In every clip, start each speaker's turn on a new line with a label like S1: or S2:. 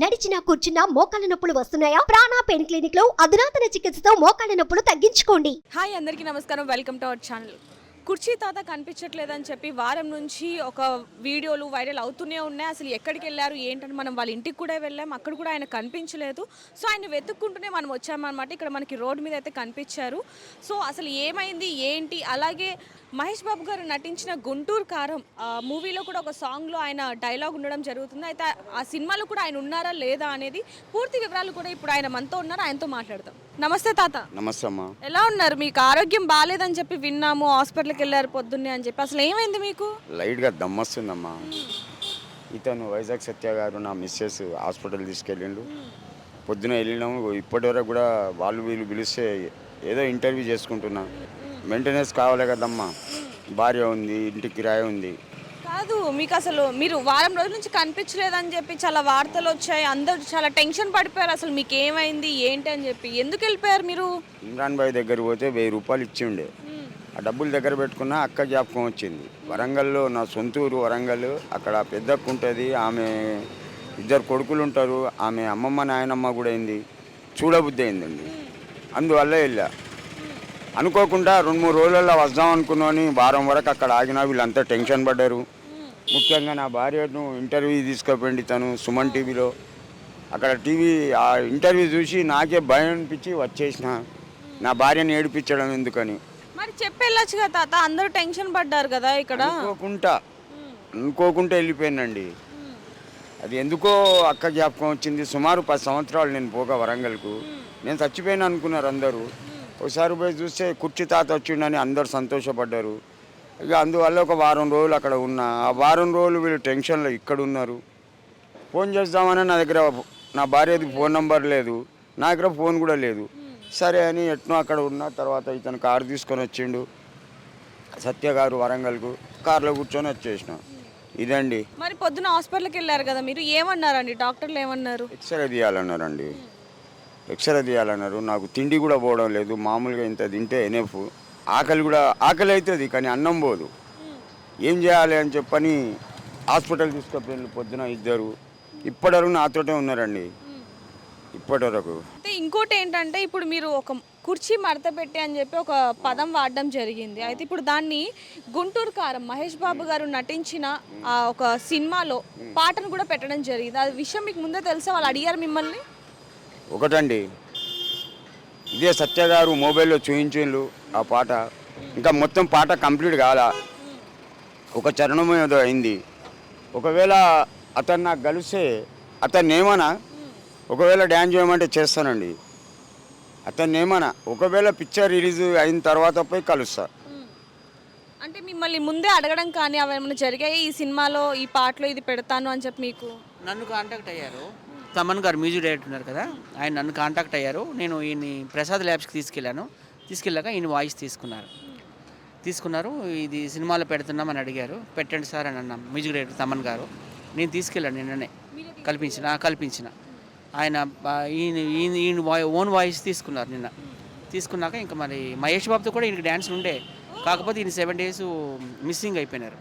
S1: నడిచినా కూర్చున్నా మోకాళ్ళ నొప్పులు వస్తున్నాయా? ప్రాణా పెయిన్ క్లినిక్లో అధునాతన చికిత్సతో మోకాళ్ళ నొప్పులు తగ్గించుకోండి.
S2: హాయ్ అందరికీ నమస్కారం. వెల్కమ్ టు అవర్ ఛానల్ కుర్చీ తాత కనిపించట్లేదని చెప్పి వారం నుంచి ఒక వీడియోలు వైరల్ అవుతూనే ఉన్నాయి. అసలు ఎక్కడికి వెళ్ళారు ఏంటని మనం వాళ్ళ ఇంటికి కూడా వెళ్ళాం. అక్కడ కూడా ఆయన కనిపించలేదు. సో ఆయన వెతుక్కుంటూనే మనం వచ్చామన్నమాట. ఇక్కడ మనకి రోడ్డు మీద అయితే కనిపించారు. సో అసలు ఏమైంది ఏంటి? అలాగే మహేష్ బాబు గారు నటించిన గుంటూరు కారం మూవీలో కూడా ఒక సాంగ్లో ఆయన డైలాగ్ ఉండడం జరుగుతుంది. అయితే ఆ సినిమాలో కూడా ఆయన ఉన్నారా లేదా అనేది పూర్తి వివరాలు కూడా ఇప్పుడు ఆయన మనతో ఉన్నారు. ఆయనతో మాట్లాడదాం. నమస్తే తాత.
S3: నమస్తే అమ్మా.
S2: ఎలా ఉన్నారు? మీకు ఆరోగ్యం బాగాలేదని చెప్పి విన్నాము హాస్పిటల్కి వెళ్ళారు పొద్దున్నే అని చెప్పి. అసలు ఏమైంది మీకు?
S3: లైట్గా దమ్మొస్తుందమ్మా. ఇతను వైజాగ్ సత్య గారు నా మిస్సెస్ హాస్పిటల్ తీసుకెళ్ళిండు. పొద్దున వెళ్ళినాము. ఇప్పటి వరకు కూడా వాళ్ళు వీళ్ళు పిలిస్తే ఏదో ఇంటర్వ్యూ చేసుకుంటున్నా. మెయింటెనెన్స్ కావాలి కదమ్మా. భార్య ఉంది ఇంటి కిరాయి ఉంది.
S2: కాదు మీకు అసలు మీరు వారం రోజుల నుంచి కనిపించలేదని చెప్పి చాలా వార్తలు వచ్చాయి. అందరూ చాలా టెన్షన్ పడిపోయారు. అసలు మీకు ఏమైంది ఏంటి అని చెప్పి. ఎందుకు వెళ్ళిపోయారు మీరు?
S3: ఇమ్రాన్ భాయ్ దగ్గర పోతే వెయ్యి రూపాయలు ఇచ్చిండే. ఆ డబ్బులు దగ్గర పెట్టుకున్న అక్క జ్ఞాపకం వచ్చింది. వరంగల్లో నా సొంతూరు వరంగల్ అక్కడ పెద్దక్క ఉంటుంది. ఆమె ఇద్దరు కొడుకులు ఉంటారు. ఆమె అమ్మమ్మ నాయనమ్మ కూడా అయింది. చూడబుద్ధి అయిందండి. అందువల్ల వెళ్ళా. అనుకోకుండా రెండు మూడు రోజులలో వద్దాం అనుకున్నాని వారం వరకు అక్కడ ఆగినా వీళ్ళంతా టెన్షన్ పడ్డారు. ముఖ్యంగా నా భార్యను ఇంటర్వ్యూ తీసుకుపోయింది తను సుమన్ టీవీలో. అక్కడ టీవీ ఆ ఇంటర్వ్యూ చూసి నాకే భయం అనిపించి వచ్చేసిన. నా భార్యని ఏడిపించడం ఎందుకని.
S2: మరి చెప్పి వెళ్ళొచ్చు కదా తాత అందరూ టెన్షన్ పడ్డారు కదా ఇక్కడ.
S3: అనుకోకుండా అనుకోకుండా వెళ్ళిపోయానండి అది ఎందుకో అక్క జ్ఞాపకం వచ్చింది. సుమారు పది సంవత్సరాలు నేను పోగా వరంగల్కు. నేను చచ్చిపోయాను అనుకున్నారు అందరూ. ఒకసారి పోయి చూస్తే కుర్చీ తాత వచ్చిండని అందరు సంతోషపడ్డారు. ఇక అందువల్ల ఒక వారం రోజులు అక్కడ ఉన్నా. ఆ వారం రోజులు వీళ్ళు టెన్షన్లో ఇక్కడ ఉన్నారు ఫోన్ చేద్దామని నా దగ్గర నా భార్యది ఫోన్ నంబర్ లేదు. నా దగ్గర ఫోన్ కూడా లేదు. సరే అని ఎట్నో అక్కడ ఉన్న తర్వాత ఇతను కారు తీసుకొని వచ్చిండు. సత్య గారు వరంగల్కు కార్లో కూర్చొని వచ్చేసిన. ఇదండి.
S2: మరి పొద్దున హాస్పిటల్కి వెళ్ళారు కదా మీరు? ఏమన్నారండి? డాక్టర్లు ఏమన్నారు?
S3: ఎక్స్రే తీయాలన్నారండి. ఎక్స్రే తీయాలన్నారు. నాకు తిండి కూడా పోవడం లేదు. మామూలుగా ఇంత తింటే ఎనెఫ్. ఆకలి కూడా ఆకలి అవుతుంది కానీ అన్నం పోదు. ఏం చేయాలి అని చెప్పని హాస్పిటల్ తీసుకుపోయిన పొద్దున ఇద్దరు. ఇప్పటివరకు నాతోటే ఉన్నారండి. ఇప్పటివరకు.
S2: అయితే ఇంకోటి ఏంటంటే ఇప్పుడు మీరు ఒక కుర్చీ మడత పెట్టి అని చెప్పి ఒక పదం వాడడం జరిగింది. అయితే ఇప్పుడు దాన్ని గుంటూరు కారం మహేష్ బాబు గారు నటించిన ఆ ఒక సినిమాలో పాటను కూడా పెట్టడం జరిగింది. ఆ విషయం మీకు ముందే తెలుసా? వాళ్ళు అడిగారు మిమ్మల్ని?
S3: ఒకటండి. ఇదే సత్య గారు మొబైల్లో చూయించిండ్రు ఆ పాట. ఇంకా మొత్తం పాట కంప్లీట్ కాల. ఒక చరణం ఏదో అయింది. ఒకవేళ అతను నాకు కలిస్తే అతన్ని ఏమన్నా? ఒకవేళ డ్యాన్స్ చేయమంటే చేస్తానండి. అతన్ని ఏమన్నా? ఒకవేళ పిక్చర్ రిలీజ్ అయిన తర్వాత పోయి కలుస్తా.
S2: అంటే మిమ్మల్ని ముందే అడగడం కానీ అవి ఏమైనా జరిగాయి? ఈ సినిమాలో ఈ పాటలో ఇది పెడతాను అని చెప్పి మీకు?
S4: నన్ను కాంటాక్ట్ అయ్యారు. తమన్ గారు మ్యూజిక్ డైరెక్టర్ ఉన్నారు కదా ఆయన నన్ను కాంటాక్ట్ అయ్యారు. నేను ఈయన్ని ప్రసాద్ ల్యాబ్స్కి తీసుకెళ్ళాను. తీసుకెళ్ళాక ఈయన వాయిస్ తీసుకున్నారు. తీసుకున్నారు ఇది సినిమాలో పెడుతున్నామని అడిగారు. పెట్టండి సార్ అని అన్నాం మ్యూజిక్ డైరెక్టర్ తమన్ గారు. నేను తీసుకెళ్ళాను నిన్ననే కల్పించిన కల్పించిన. ఆయన ఈయన ఈయన ఈయన వాయి ఓన్ వాయిస్ తీసుకున్నారు నిన్న. తీసుకున్నాక ఇంకా మరి మహేష్ బాబుతో కూడా ఈయనకి డ్యాన్స్ ఉండే. కాకపోతే ఈయన సెవెన్ డేస్ మిస్సింగ్ అయిపోయినారు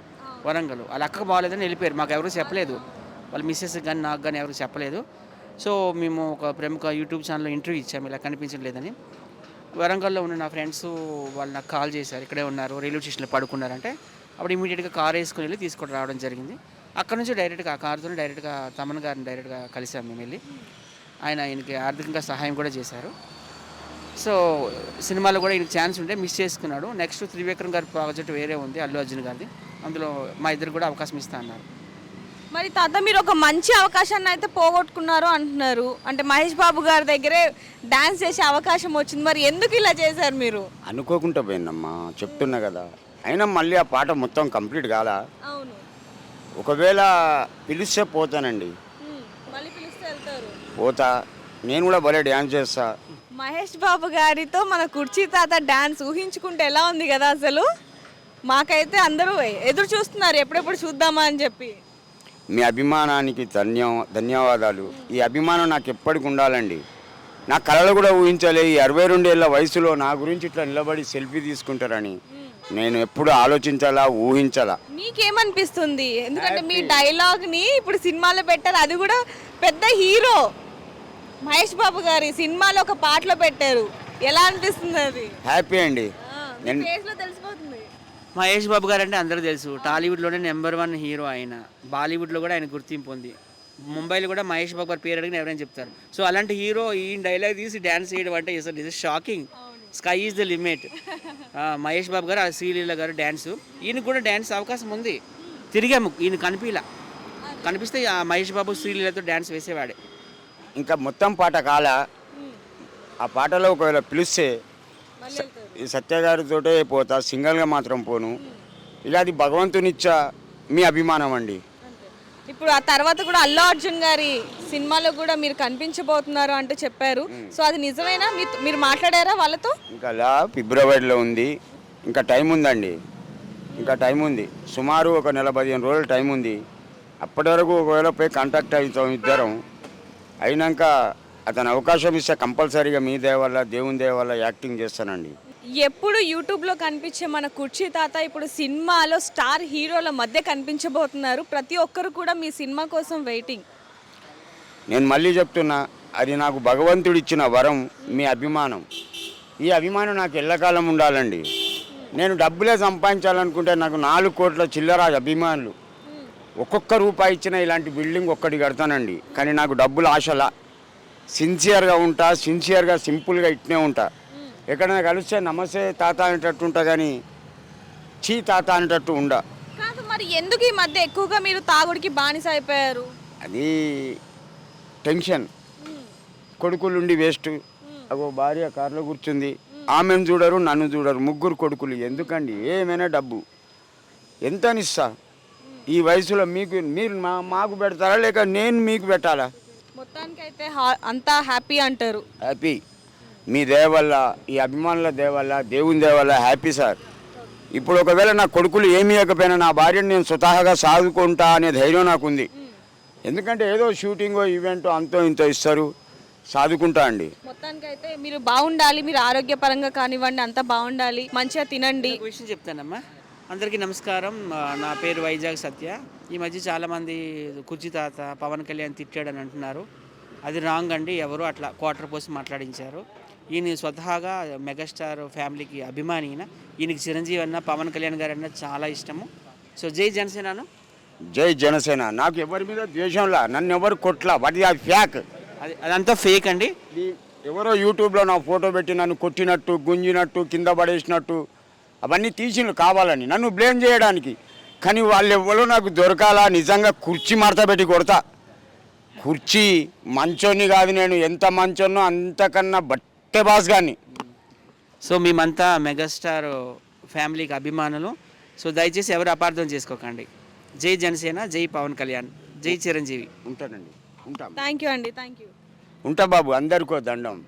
S4: వరంగల్. వాళ్ళ అక్కకు బాగాలేదని వెళ్ళిపోయారు మాకు ఎవరు చెప్పలేదు. వాళ్ళ మిస్సెస్ కానీ నాకు కానీ ఎవరు చెప్పలేదు. సో మేము ఒక ప్రముఖ యూట్యూబ్ ఛానల్లో ఇంటర్వ్యూ ఇచ్చాము ఇలా కనిపించట్లేదని. వరంగల్లో ఉన్న నా ఫ్రెండ్స్ వాళ్ళు నాకు కాల్ చేశారు. ఇక్కడే ఉన్నారు. రైల్వే స్టేషన్లో పడుకున్నారంటే అప్పుడు ఇమీడియట్గా కార్ వేసుకుని వెళ్ళి తీసుకొని రావడం జరిగింది. అక్కడ నుంచి డైరెక్ట్గా ఆ కార్తో డైరెక్ట్గా తమన్ గారిని డైరెక్ట్గా కలిసాం మేము వెళ్ళి. ఆయన ఆయనకి ఆర్థికంగా సహాయం కూడా చేశారు. సో సినిమాలో కూడా ఈయనకి ఛాన్స్ ఉంటే మిస్ చేసుకున్నాడు. నెక్స్ట్ త్రివిక్రమ్ గారి ప్రాజెక్ట్ వేరే ఉంది అల్లు అర్జున్ గారిది. అందులో మా ఇద్దరు కూడా అవకాశం ఇస్తా అన్నారు.
S2: మరి తాత మీరు ఒక మంచి అవకాశాన్ని అయితే పోగొట్టుకున్నారు అంటున్నారు. అంటే మహేష్ బాబు గారి దగ్గరే డాన్స్ చేసే అవకాశం వచ్చింది. మరి ఎందుకు ఇలా చేశారు మీరు?
S3: అనుకోకుండా పోయిందమ్మా. చెప్తున్నా కదా. అయినా మళ్ళీ ఆ పాట మొత్తం కంప్లీట్ కాలా
S2: అవును.
S3: ఒకవేళ పిలిస్తే పోతానండి.
S2: మళ్ళీ పిలిస్తే వెళ్తారు.
S3: పోతా. నేను కూడా భలే డ్యాన్స్ చేస్తా.
S2: మహేష్ బాబు గారితో మన కుర్చీ తాత డాన్స్ ఊహించుకుంటే ఎలా ఉంది కదా అసలు? మాకైతే అందరూ ఎదురు చూస్తున్నారు. ఎప్పుడెప్పుడు చూద్దామా అని చెప్పి.
S3: మీ అభిమానానికి ధన్య ధన్యవాదాలు. ఈ అభిమానం నాకు ఎప్పటికి ఉండాలండి. నా కళలు కూడా ఊహించలే ఈ అరవై రెండేళ్ళ వయసులో నా గురించి ఇట్లా నిలబడి సెల్ఫీ తీసుకుంటారని. నేను ఎప్పుడు ఆలోచించాలా ఊహించాలా?
S2: మీకేమనిపిస్తుంది? ఎందుకంటే మీ డైలాగ్ని ఇప్పుడు సినిమాలో పెట్టారు అది కూడా పెద్ద హీరో మహేష్ బాబు గారి సినిమాలో ఒక పాటలో పెట్టారు. ఎలా అనిపిస్తుంది అది?
S3: హ్యాపీ అండి. నేను
S2: తెలిసిపోతుంది.
S4: మహేష్ బాబు గారు అంటే అందరూ తెలుసు. టాలీవుడ్లోనే నెంబర్ వన్ హీరో ఆయన. బాలీవుడ్లో కూడా ఆయన గుర్తింపు ఉంది. ముంబైలో కూడా మహేష్ బాబు గారి పేరు అడిగిన ఎవరైనా చెప్తారు. సో అలాంటి హీరో ఈ డైలాగ్ తీసి డ్యాన్స్ చేయడం అంటే అసలు is shocking sky is the limit Mahesh Babu garu ఆ శ్రీలీల గారు డ్యాన్స్ ఈయనకు కూడా డ్యాన్స్ అవకాశం ఉంది. తిరిగాము ఈయన కనిపిలా. కనిపిస్తే ఆ మహేష్ బాబు శ్రీలీలతో డ్యాన్స్ వేసేవాడే.
S3: ఇంకా మొత్తం పాట కాల ఆ పాటలో ఒకవేళ పిలిస్తే ఈ సత్య గారితోటే పోతా సింగల్గా మాత్రం పోను. ఇక అది భగవంతునిచ్చా మీ అభిమానం అండి.
S2: ఇప్పుడు ఆ తర్వాత కూడా అల్లు అర్జున్ గారి సినిమాలో కూడా మీరు కనిపించబోతున్నారు అంటూ చెప్పారు. సో అది నిజమేనా? మీరు మాట్లాడారా వాళ్ళతో?
S3: ఇంకా అలా ఫిబ్రవరిలో ఉంది. ఇంకా టైం ఉందండి. ఇంకా టైం ఉంది. సుమారు ఒక నెల పదిహేను రోజులు టైం ఉంది. అప్పటి వరకు ఒకవేళ పోయి కాంటాక్ట్ అవుతాం ఇద్దరం. అయినాక అతను అవకాశం ఇస్తే కంపల్సరీగా మీ దయ వల్ల దేవుని దయ వల్ల యాక్టింగ్ చేస్తానండి.
S2: ఎప్పుడు యూట్యూబ్లో కనిపించే మన కుర్చీ తాత ఇప్పుడు సినిమాలో స్టార్ హీరోల మధ్య కనిపించబోతున్నారు. ప్రతి ఒక్కరు కూడా మీ సినిమా కోసం వెయిటింగ్.
S3: నేను మళ్ళీ చెప్తున్నా అది నాకు భగవంతుడు ఇచ్చిన వరం మీ అభిమానం. ఈ అభిమానం నాకు ఎల్లకాలం ఉండాలండి. నేను డబ్బులే సంపాదించాలనుకుంటే నాకు నాలుగు కోట్ల చిల్లర అభిమానులు. ఒక్కొక్క రూపాయి ఇచ్చిన ఇలాంటి బిల్డింగ్ ఒక్కటి కడతానండి. కానీ నాకు డబ్బులు ఆశలా. సిన్సియర్గా ఉంటా సిన్సియర్గా సింపుల్గా ఇట్నే ఉంటా. ఎక్కడైనా కలిస్తే నమస్తే తాత అనేటట్టు ఉంటా కానీ చీ తాత అనేటట్టు ఉండ.
S2: కాదు మరి ఎందుకు ఈ మధ్య ఎక్కువగా మీరు తాగుడికి బానిస అయిపోయారు?
S3: అది టెన్షన్. కొడుకులుండి వేస్ట్. అగో భార్య కారులో కూర్చుంది. ఆమెను చూడరు నన్ను చూడరు ముగ్గురు కొడుకులు. ఎందుకండి? ఏమైనా డబ్బు. ఎంతనిస్తా ఈ వయసులో మీకు మీరు మా మాకు పెడతారా లేక నేను మీకు పెట్టాలా?
S2: మొత్తానికి అయితే హా- అంతా హ్యాపీ అంటారు.
S3: హ్యాపీ. మీ దయ వల్ల ఈ అభిమానుల దయ వల్ల దేవుని దయ వల్ల హ్యాపీ సార్. ఇప్పుడు ఒకవేళ నా కొడుకులు ఏమీ ఇవ్వకపోయినా నా భార్యను నేను స్వతహాగా సాదుకుంటా అనే ధైర్యం నాకుంది. ఎందుకంటే ఏదో షూటింగో ఈవెంటో అంతో ఇంతో ఇస్తారు. సాదుకుంటా అండి.
S2: మొత్తానికి అయితే మీరు బాగుండాలి మీరు ఆరోగ్యపరంగా కానివ్వండి అంతా బాగుండాలి మంచిగా తినండి.
S4: ఒక విషయం చెప్తానమ్మా. అందరికీ నమస్కారం. నా పేరు వైజాగ్ సత్య. ఈ మధ్య చాలామంది కుర్చీ తాత పవన్ కళ్యాణ్ తిట్టాడని అంటున్నారు. అది రాంగ్ అండి ఎవరు అట్లా క్వార్టర్ పోసి మాట్లాడించారు. ఈయన స్వతహాగా మెగాస్టార్ ఫ్యామిలీకి అభిమాని ఈయన. ఈయనకి చిరంజీవి అన్న పవన్ కళ్యాణ్ గారు అన్న చాలా ఇష్టము. సో జై జనసేనను.
S3: జై జనసేన. నాకు ఎవరి మీద ద్వేషంలా? నన్ను ఎవరు కొట్లా? వాటి అది ఫ్యాక్?
S4: అది అదంతా ఫేక్ అండి.
S3: ఎవరో యూట్యూబ్లో నా ఫోటో పెట్టి నన్ను కొట్టినట్టు గుంజినట్టు కింద పడేసినట్టు అవన్నీ తీసిండ్రు కావాలని. నన్ను బ్లేమ్ చేయడానికి. కానీ వాళ్ళు ఎవరో నాకు దొరకాలా? నిజంగా కుర్చీ మడత పెట్టి కొడతా. కుర్చీ మంచోని కాదు నేను. ఎంత మంచోన్నో అంతకన్నా బట్టే బాస్ గాని
S4: సో మేమంతా మెగాస్టార్ ఫ్యామిలీకి అభిమానులు. సో దయచేసి ఎవరు అపార్థం చేసుకోకండి. జై జనసేన జై పవన్ కళ్యాణ్. జై చిరంజీవి.
S3: ఉంటానండి. ఉంటాం.
S2: థ్యాంక్ యూ అండి. థ్యాంక్ యూ
S3: ఉంటా బాబు అందరికో దండం.